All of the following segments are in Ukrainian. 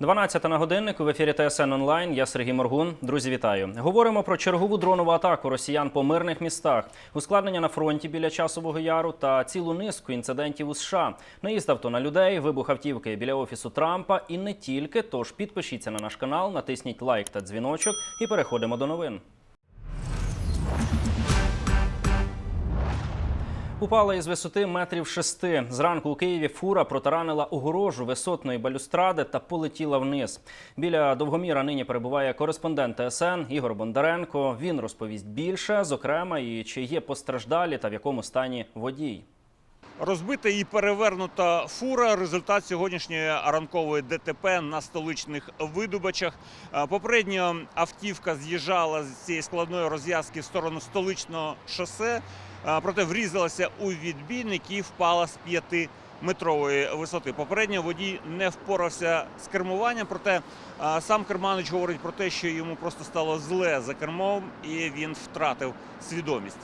12 на годиннику в ефірі ТСН онлайн. Я Сергій Моргун. Друзі, вітаю. Говоримо про чергову дронову атаку росіян по мирних містах, ускладнення на фронті біля часового яру та цілу низку інцидентів у США. Наїзд авто на людей, вибух автівки біля офісу Трампа і не тільки. Тож підпишіться на наш канал, натисніть лайк та дзвіночок і переходимо до новин. Упала із висоти метрів шести. Зранку у Києві фура протаранила огорожу висотної балюстради та полетіла вниз. Біля довгоміра нині перебуває кореспондент ТСН Ігор Бондаренко. Він розповість більше, зокрема, і чи є постраждалі та в якому стані водій. Розбита і перевернута фура. Результат сьогоднішньої ранкової ДТП на столичних видобачах. Е, Попередньо автівка з'їжджала з цієї складної розв'язки в сторону столичного шосе, проте врізалася у відбійник і впала з п'яти. Метрової висоти попередньо водій не впорався з кермуванням, проте сам керманич говорить про те, що йому просто стало зле за кермом, і він втратив свідомість.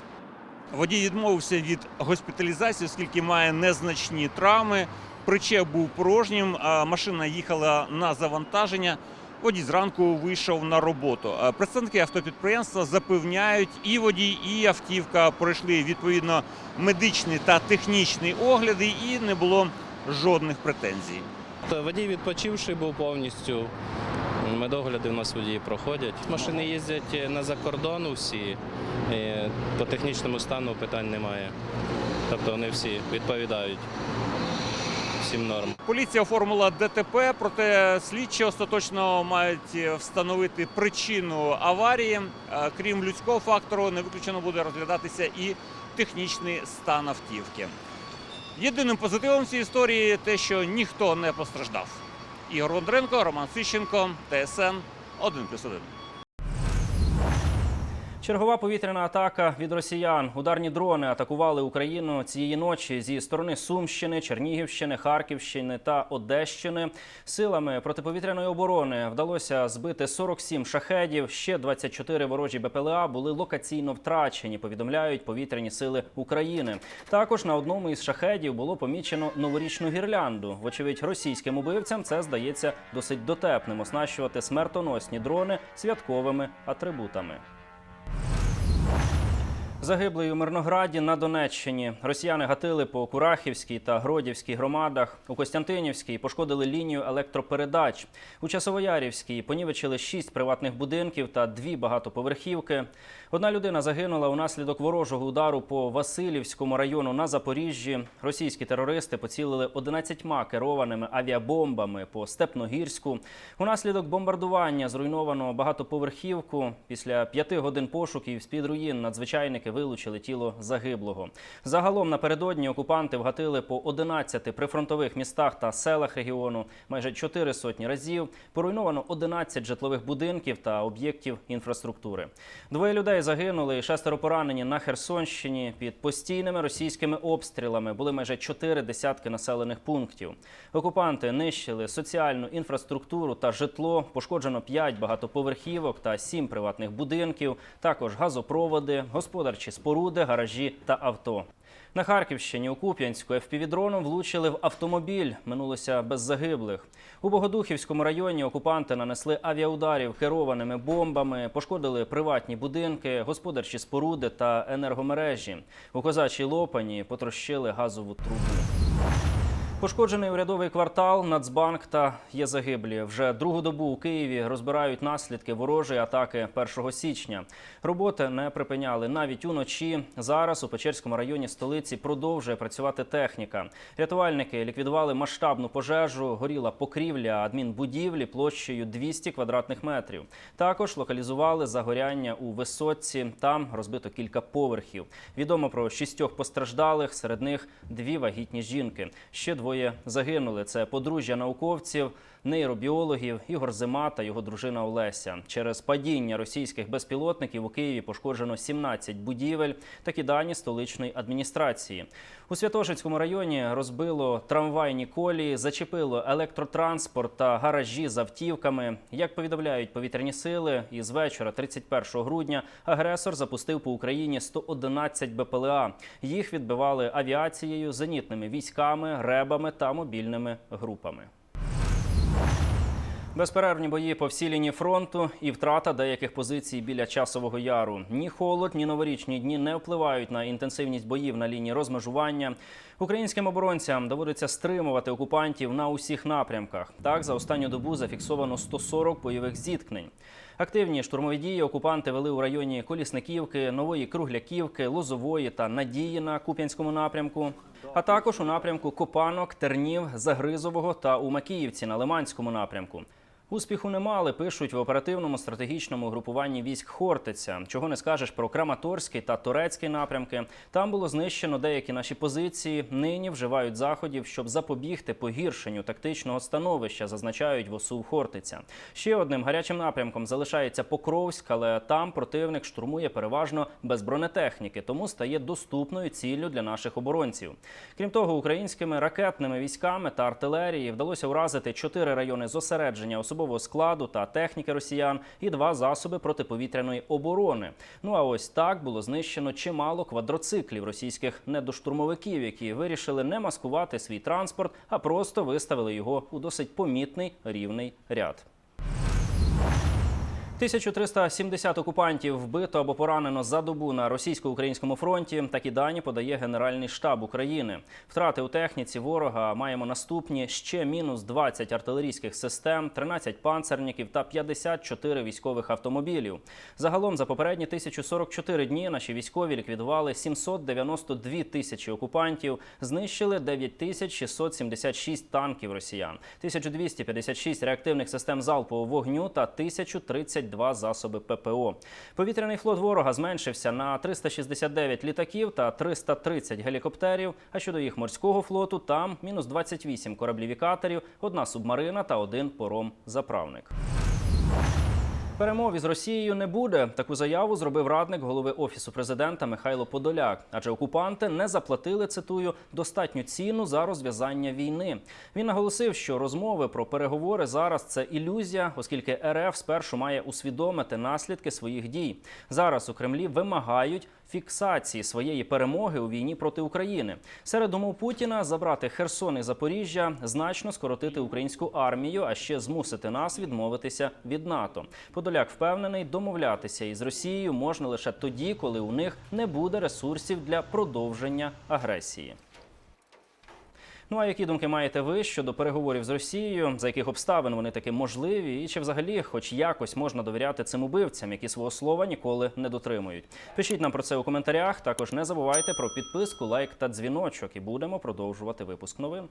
Водій відмовився від госпіталізації, оскільки має незначні травми. Причеп був порожнім, машина їхала на завантаження. Водій зранку вийшов на роботу. Е, Представники автопідприємства запевняють, і водій, і автівка пройшли відповідно медичні та технічні огляди, і не було жодних претензій. Водій відпочивший був повністю. Медогляди в нас водії проходять. Машини їздять на закордон всі. і По технічному стану питань немає. Тобто вони всі відповідають всім нормам. Поліція оформила ДТП, проте слідчі остаточно мають встановити причину аварії. Е, Крім людського фактору, не виключено буде розглядатися і технічний стан автівки. Єдиним позитивом цієї історії те, що ніхто не постраждав. Ігор Бондренко, Роман Сищенко, ТСН 1+,1. Чергова повітряна атака від росіян. Ударні дрони атакували Україну цієї ночі зі сторони Сумщини, Чернігівщини, Харківщини та Одещини. Силами протиповітряної оборони вдалося збити 47 шахедів. Ще 24 ворожі БПЛА були локаційно втрачені. Повідомляють повітряні сили України. Також на одному із шахедів було помічено новорічну гірлянду. Вочевидь, російським убивцям це здається досить дотепним оснащувати смертоносні дрони святковими атрибутами. Загиблий у Мирнограді на Донеччині. Росіяни гатили по Курахівській та Гродівській громадах. У Костянтинівській пошкодили лінію електропередач. У Часовоярівській понівечили шість приватних будинків та дві багатоповерхівки. Одна людина загинула унаслідок ворожого удару по Васильівському району на Запоріжжі. Російські терористи поцілили 11 керованими авіабомбами по Степногірську. Унаслідок бомбардування зруйновано багатоповерхівку. Після п'яти годин пошуків з-під руїн надзвичайники вилучили тіло загиблого. Загалом напередодні окупанти вгатили по 11 прифронтових містах та селах регіону майже чотири сотні разів. Поруйновано 11 житлових будинків та об'єктів інфраструктури. Двоє людей загинули, шестеро поранені на Херсонщині під постійними російськими обстрілами. Були майже чотири десятки населених пунктів. Окупанти нищили соціальну інфраструктуру та житло. Пошкоджено 5 багатоповерхівок та 7 приватних будинків. Також газопроводи, господарчі споруди, гаражі та авто. На Харківщині у Куп'янську FPV-дроном влучили в автомобіль. Минулося без загиблих. У Богодухівському районі окупанти нанесли авіаударів керованими бомбами, пошкодили приватні будинки, господарчі споруди та енергомережі. У козачій лопані потрощили газову трубу. Пошкоджений урядовий квартал, Нацбанк та є загиблі. Вже другу добу у Києві розбирають наслідки ворожої атаки 1 січня. Роботи не припиняли навіть уночі. Зараз у Печерському районі столиці продовжує працювати техніка. Рятувальники ліквідували масштабну пожежу. Горіла покрівля адмінбудівлі площею 200 квадратних метрів. Також локалізували загоряння у висотці. Там розбито кілька поверхів. Відомо про шістьох постраждалих. Серед них дві вагітні жінки. Ще двоє загинули. Це подружжя науковців, нейробіологів Ігор Зима та його дружина Олеся. Через падіння російських безпілотників у Києві пошкоджено 17 будівель. Такі дані столичної адміністрації. У Святошинському районі розбило трамвайні колії, зачепило електротранспорт та гаражі з автівками. Як повідомляють повітряні сили, із вечора 31 грудня агресор запустив по Україні 111 БПЛА. Їх відбивали авіацією, зенітними військами, ребами та мобільними групами. Безперервні бої по всій лінії фронту і втрата деяких позицій біля часового яру. Ні холод, ні новорічні дні не впливають на інтенсивність боїв на лінії розмежування. Українським оборонцям доводиться стримувати окупантів на усіх напрямках. Так, за останню добу зафіксовано 140 бойових зіткнень. Активні штурмові дії окупанти вели у районі Колісниківки, Нової Кругляківки, Лозової та Надії на Куп'янському напрямку, а також у напрямку Копанок, Тернів, Загризового та у Макіївці на Лиманському напрямку. Успіху не мали, пишуть в оперативному стратегічному групуванні військ Хортиця. Чого не скажеш про Краматорський та Турецький напрямки. Там було знищено деякі наші позиції. Нині вживають заходів, щоб запобігти погіршенню тактичного становища, зазначають в ОСУ Хортиця. Ще одним гарячим напрямком залишається Покровськ, але там противник штурмує переважно без бронетехніки, тому стає доступною ціллю для наших оборонців. Крім того, українськими ракетними військами та артилерії вдалося уразити чотири райони зосередження особового складу та техніки росіян і два засоби протиповітряної оборони. Ну а ось так було знищено чимало квадроциклів російських недоштурмовиків, які вирішили не маскувати свій транспорт, а просто виставили його у досить помітний рівний ряд. 1370 окупантів вбито або поранено за добу на російсько-українському фронті. Такі дані подає Генеральний штаб України. Втрати у техніці ворога маємо наступні: ще мінус 20 артилерійських систем, 13 панцерників та 54 військових автомобілів. Загалом за попередні 1044 дні наші військові ліквідували 792 тисячі окупантів, знищили 9676 танків росіян, 1256 реактивних систем залпового вогню та 1032 засоби ППО. Повітряний флот ворога зменшився на 369 літаків та 330 гелікоптерів. А щодо їх морського флоту, там мінус 28 кораблів і катерів, одна субмарина та один пором-заправник. Перемов із Росією не буде. Таку заяву зробив радник голови офісу президента Михайло Подоляк. Адже окупанти не заплатили цитую достатню ціну за розв'язання війни. Він наголосив, що розмови про переговори зараз це ілюзія, оскільки РФ спершу має усвідомити наслідки своїх дій. Зараз у Кремлі вимагають фіксації своєї перемоги у війні проти України. Серед умов Путіна забрати Херсон і Запоріжжя, значно скоротити українську армію, а ще змусити нас відмовитися від НАТО. Подоляк впевнений, домовлятися із Росією можна лише тоді, коли у них не буде ресурсів для продовження агресії. Ну а які думки маєте ви щодо переговорів з Росією? За яких обставин вони таки можливі? І чи взагалі, хоч якось можна довіряти цим убивцям, які свого слова ніколи не дотримують? Пишіть нам про це у коментарях. Також не забувайте про підписку, лайк та дзвіночок, і будемо продовжувати випуск новин.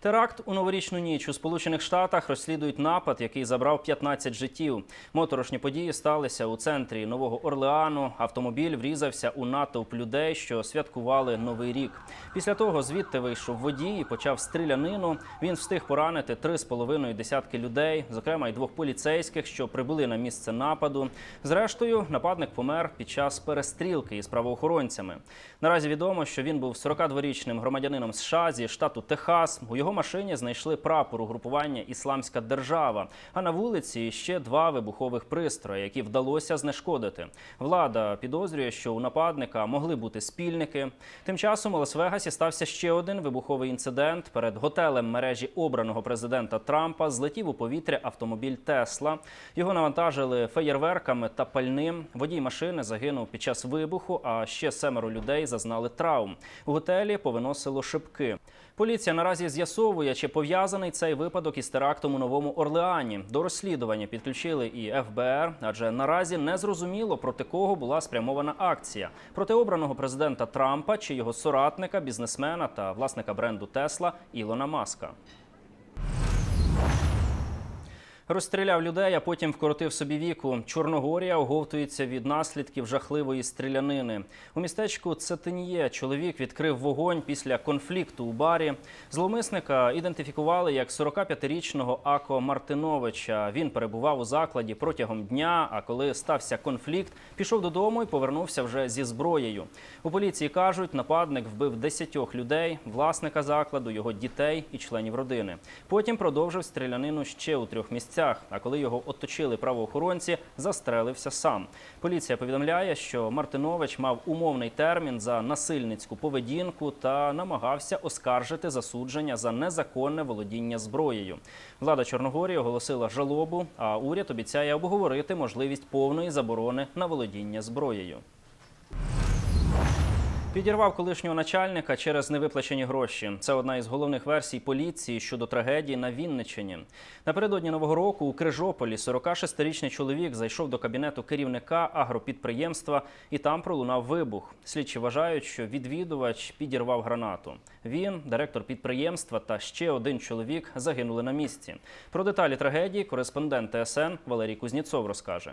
Теракт у новорічну ніч у Сполучених Штатах розслідують напад, який забрав 15 життів. Моторошні події сталися у центрі Нового Орлеану. Автомобіль врізався у натовп людей, що святкували новий рік. Після того звідти вийшов водій і почав стрілянину. Він встиг поранити три з половиною десятки людей, зокрема й двох поліцейських, що прибули на місце нападу. Зрештою, нападник помер під час перестрілки із правоохоронцями. Наразі відомо, що він був 42-річним громадянином США зі штату Техас. У його машині знайшли прапор угрупування Ісламська держава. А на вулиці ще два вибухових пристрої, які вдалося знешкодити. Влада підозрює, що у нападника могли бути спільники. Тим часом у Лас-Вегасі стався ще один вибуховий інцидент. Перед готелем мережі обраного президента Трампа злетів у повітря автомобіль Тесла. Його навантажили феєрверками та пальним. Водій машини загинув під час вибуху, а ще семеро людей зазнали травм. У готелі повиносило шибки. Поліція наразі з'ясовує, чи пов'язаний цей випадок із терактом у Новому Орлеані. До розслідування підключили і ФБР, адже наразі не зрозуміло, проти кого була спрямована акція проти обраного президента Трампа чи його соратника, бізнесмена та власника бренду Тесла Ілона Маска. Розстріляв людей, а потім вкоротив собі віку. Чорногорія оговтується від наслідків жахливої стрілянини. У містечку Цетин'є чоловік відкрив вогонь після конфлікту у барі. Зловмисника ідентифікували як 45-річного Ако Мартиновича. Він перебував у закладі протягом дня. А коли стався конфлікт, пішов додому і повернувся вже зі зброєю. У поліції кажуть, нападник вбив 10 людей, власника закладу, його дітей і членів родини. Потім продовжив стрілянину ще у трьох місцях. Місцях. А коли його оточили правоохоронці, застрелився сам. Поліція повідомляє, що Мартинович мав умовний термін за насильницьку поведінку та намагався оскаржити засудження за незаконне володіння зброєю. Влада Чорногорії оголосила жалобу, а уряд обіцяє обговорити можливість повної заборони на володіння зброєю. Підірвав колишнього начальника через невиплачені гроші. Це одна із головних версій поліції щодо трагедії на Вінниччині. Напередодні нового року у Крижополі 46-річний чоловік зайшов до кабінету керівника агропідприємства і там пролунав вибух. Слідчі вважають, що відвідувач підірвав гранату. Він, директор підприємства та ще один чоловік загинули на місці. Про деталі трагедії кореспондент ТСН Валерій Кузніцов розкаже.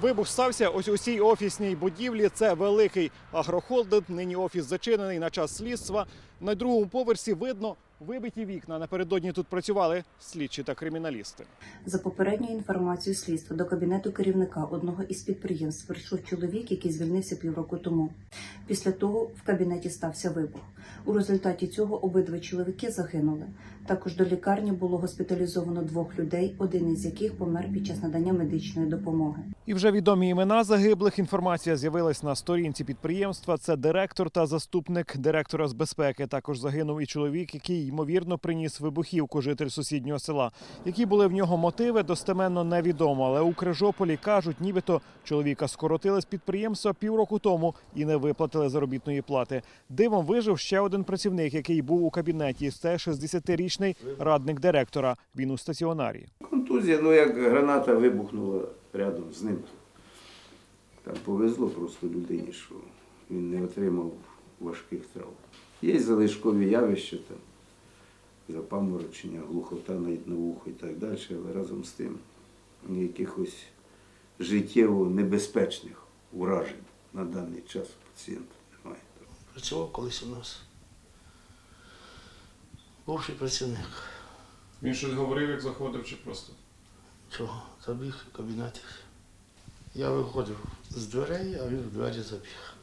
Вибух стався ось у цій офісній будівлі. Це великий агрохолдинг. Нині офіс зачинений на час слідства. На другому поверсі видно вибиті вікна. Напередодні тут працювали слідчі та криміналісти. За попередньою інформацією слідства до кабінету керівника одного із підприємств прийшов чоловік, який звільнився півроку тому. Після того в кабінеті стався вибух. У результаті цього обидва чоловіки загинули. Також до лікарні було госпіталізовано двох людей, один із яких помер під час надання медичної допомоги. І вже відомі імена загиблих. Інформація з'явилась на сторінці підприємства. Це директор та заступник директора з безпеки. Також загинув і чоловік, який ймовірно приніс вибухівку житель сусіднього села. Які були в нього мотиви, достеменно невідомо. Але у Крижополі кажуть, нібито чоловіка скоротили з підприємства півроку тому і не виплатили заробітної плати. Дивом вижив ще один працівник, який був у кабінеті. Це 60-річний радник директора. Він у стаціонарі. Контузія, ну як граната вибухнула рядом з ним. Там повезло просто людині, що він не отримав важких травм. Є залишкові явища, там, запаморочення, глухота навіть на вухо і так далі, але разом з тим якихось життєво небезпечних уражень на даний час у пацієнта немає. Працював колись у нас. Бувший працівник. Він щось говорив, як заходив, чи просто? Чого? Забіг в кабінеті. Я виходив з дверей, а він в двері забіг.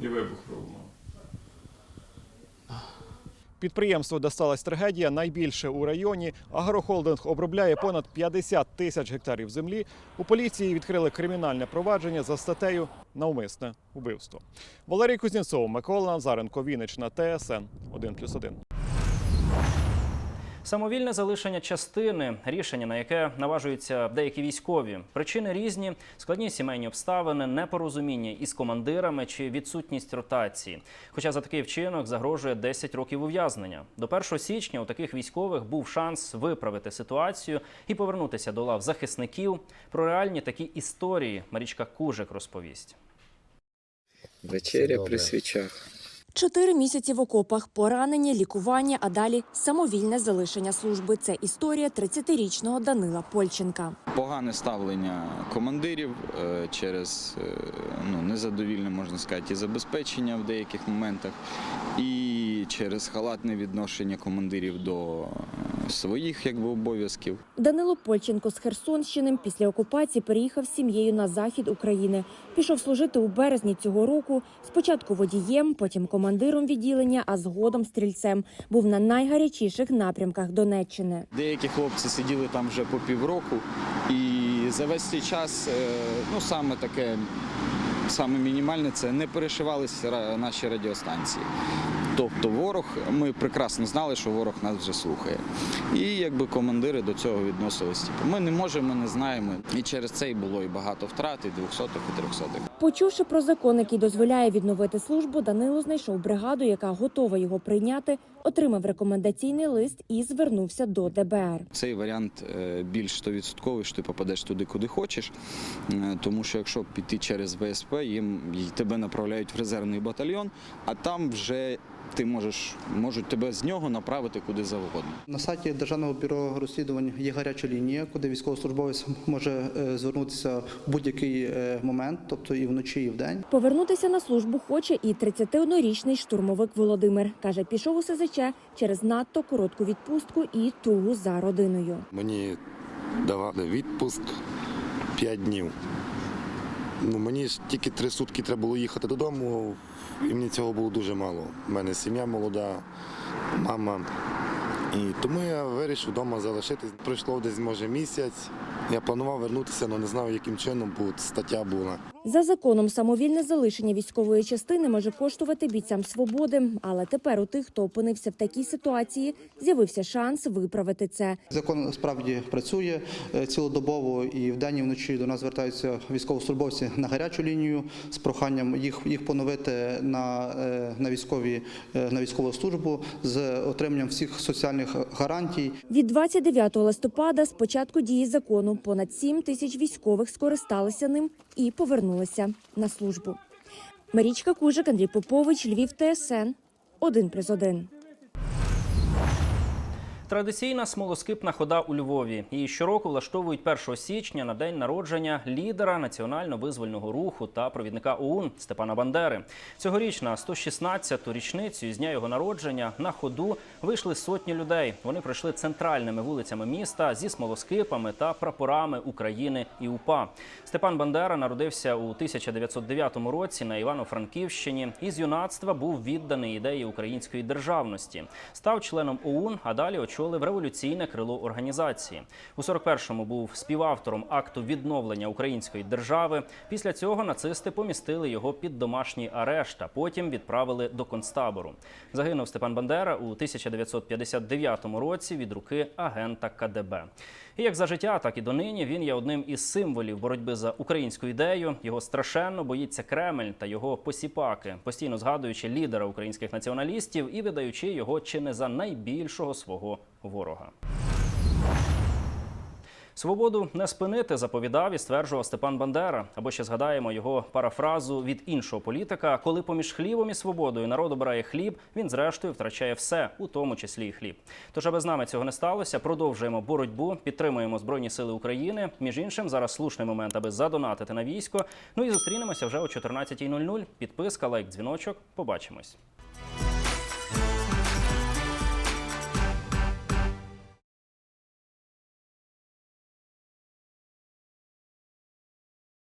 І вибух пролунав. Підприємство, де сталася трагедія, найбільше у районі. Агрохолдинг обробляє понад 50 тисяч гектарів землі. У поліції відкрили кримінальне провадження за статтею навмисне вбивство. Валерій Кузнєцов, Микола Назаренко, Віннична, ТСН 1+,1. Самовільне залишення частини рішення, на яке наважуються деякі військові. Причини різні: складні сімейні обставини, непорозуміння із командирами чи відсутність ротації. Хоча за такий вчинок загрожує 10 років ув'язнення. До 1 січня у таких військових був шанс виправити ситуацію і повернутися до лав захисників. Про реальні такі історії Марічка Кужик розповість. Вечеря при свічах. Чотири місяці в окопах, поранення, лікування, а далі самовільне залишення служби. Це історія 30-річного Данила Польченка. Погане ставлення командирів е, через е, ну, незадовільне, можна сказати, і забезпечення в деяких моментах, і через халатне відношення командирів до е, своїх якби, обов'язків. Данило Польченко з Херсонщини після окупації переїхав з сім'єю на захід України. Пішов служити у березні цього року. Спочатку водієм, потім командиром відділення, а згодом стрільцем. Був на найгарячіших напрямках Донеччини. Деякі хлопці сиділи там вже по півроку, і за весь цей час, е, ну саме таке, саме мінімальне, це не перешивалися наші радіостанції. Тобто ворог, ми прекрасно знали, що ворог нас вже слухає. І якби командири до цього відносились. Типу, ми не можемо, ми не знаємо. І через це і було і багато втрат, і 200-х, і 300-х. Почувши про закон, який дозволяє відновити службу, Данило знайшов бригаду, яка готова його прийняти, отримав рекомендаційний лист і звернувся до ДБР. Цей варіант е, більш 100%, що ти попадеш туди, куди хочеш. Е, Тому що якщо піти через ВСП, їм й тебе направляють в резервний батальйон, а там вже ти можеш можуть тебе з нього направити куди завгодно. На сайті Державного бюро розслідувань є гаряча лінія, куди військовослужбовець може е, звернутися в будь-який е, момент, тобто і вночі, і вдень. Повернутися на службу хоче і 31-річний штурмовик Володимир. Каже, пішов у СЗЧ через надто коротку відпустку і тугу за родиною. Мені давали відпуск 5 днів. Ну, мені ж тільки три сутки треба було їхати додому, і мені цього було дуже мало. У мене сім'я молода, мама. І тому я вирішив вдома залишитись. Пройшло десь може місяць. Я планував вернутися, але не знав, яким чином, бо стаття була. За законом самовільне залишення військової частини може коштувати бійцям свободи. Але тепер у тих, хто опинився в такій ситуації, з'явився шанс виправити це. Закон справді працює е, цілодобово і вдень і вночі до нас звертаються військовослужбовці на гарячу лінію з проханням їх, їх поновити на, е, на, військові, е, на військову службу з отриманням всіх соціальних гарантій. Від 29 листопада, з початку дії закону, понад 7 тисяч військових скористалися ним і повернулися на службу. Марічка Кужик, Андрій Попович, Львів, ТСН 1+,1. Традиційна смолоскипна хода у Львові. Її щороку влаштовують 1 січня на день народження лідера національно-визвольного руху та провідника ОУН Степана Бандери. Цьогоріч на 116-ту річницю з дня його народження на ходу вийшли сотні людей. Вони пройшли центральними вулицями міста зі смолоскипами та прапорами України і УПА. Степан Бандера народився у 1909 році на Івано-Франківщині і з юнацтва був відданий ідеї української державності. Став членом ОУН, а далі очолив революційне крило організації. У 41-му був співавтором акту відновлення української держави. Після цього нацисти помістили його під домашній арешт, а потім відправили до концтабору. Загинув Степан Бандера у 1959 році від руки агента КДБ. І як за життя, так і донині він є одним із символів боротьби за українську ідею. Його страшенно боїться Кремль та його посіпаки, постійно згадуючи лідера українських націоналістів і видаючи його чи не за найбільшого свого ворога. Свободу не спинити, заповідав і стверджував Степан Бандера. Або ще згадаємо його парафразу від іншого політика: коли поміж хлібом і свободою народ обирає хліб, він зрештою втрачає все, у тому числі і хліб. Тож, аби з нами цього не сталося, продовжуємо боротьбу, підтримуємо збройні сили України. Між іншим, зараз слушний момент, аби задонатити на військо. Ну і зустрінемося вже о 14.00. Підписка, лайк, дзвіночок. Побачимось.